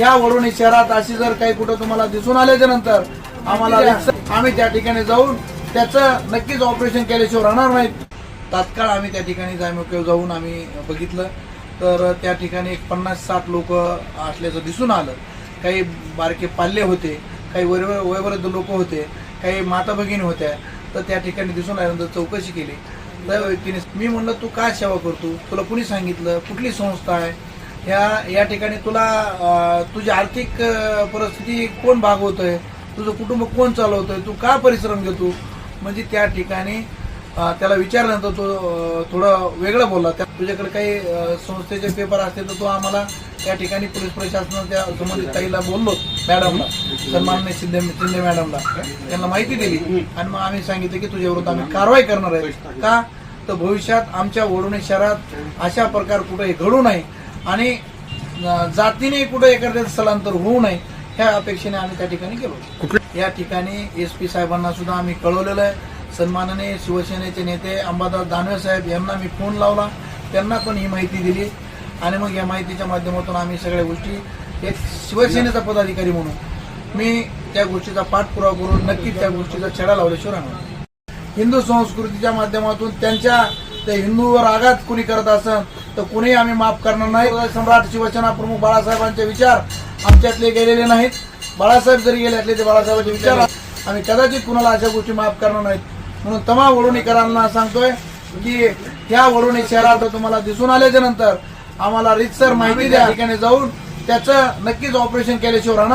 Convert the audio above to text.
वडोणी शहरात अशी जर काही कुठं तुम्हाला दिसून आल्याच्यानंतर आम्हाला आम्ही त्या ठिकाणी जाऊन त्याचं नक्कीच ऑपरेशन केल्याशिवाय राहणार नाहीत. तात्काळ आम्ही त्या ठिकाणी जाऊन आम्ही बघितलं. तर त्या ठिकाणी एक पन्नास साठ लोक असल्याचं दिसून आलं. काही बारके पाल्ले होते काही वय वयोवृद्ध लोक होते काही माता भगिनी होत्या. तर त्या ठिकाणी दिसून आल्यानंतर चौकशी केली. व्यक्तीने मी म्हणलं तू काय सेवा करतो? तुला कुणी सांगितलं? कुठली संस्था आहे? ह्या या ठिकाणी तुला तुझी आर्थिक परिस्थिती कोण भागवतोय? तुझं कुटुंब कोण चालवतोय? तू का परिश्रम घेतो? म्हणजे त्या ठिकाणी त्याला विचारल्यानंतर तो थोडं वेगळं बोलला. त्या तुझ्याकडे काही संस्थेचे पेपर असतील तर तो आम्हाला त्या ठिकाणी पोलीस प्रशासन त्या संबंधित ताईला बोललो मॅडमला. सन्माननीय शिंदे शिंदे मॅडमला. त्यांना माहिती दिली. आणि मग आम्ही सांगितलं की तुझ्या विरुद्ध आम्ही कारवाई करणार आहे. का? तर भविष्यात आमच्या वडोणी शहरात अशा प्रकार कुठे घडू नये. आणि जातीने कुठे एखाद्या स्थलांतर होऊ नये ह्या अपेक्षेने आम्ही त्या ठिकाणी गेलो. या ठिकाणी एस पी साहेबांना सुद्धा आम्ही कळवलेलं आहे. सन्माननीय शिवसेनेचे नेते अंबादास दानवे साहेब यांना मी फोन लावला. त्यांना पण ही माहिती दिली. आणि मग या माहितीच्या माध्यमातून आम्ही सगळ्या गोष्टी एक शिवसेनेचा पदाधिकारी म्हणून मी त्या गोष्टीचा पाठपुरावा करून नक्कीच त्या गोष्टीचा छडा लावल्याशिवाय राहणार. हिंदू संस्कृतीच्या माध्यमातून त्यांच्या त्या हिंदूवर आघात कुणी करत असेल तर कुणीही आम्ही माफ करणार नाही. सम्राट शिवसेना प्रमुख बाळासाहेबांचे विचार आमच्यातले गेलेले नाहीत. बाळासाहेब जरी गेले असले ते बाळासाहेबांचे विचार आम्ही कदाचित कुणाला अशा गोष्टी माफ करणार नाहीत. म्हणून तमाम वडोणीकरांना सांगतोय की त्या वडोणी शहरात तुम्हाला दिसून आल्याच्यानंतर आम्हाला रितसर माहिती द्या. ठिकाणी जाऊन त्याचं नक्कीच ऑपरेशन केल्याशिवाय राहणार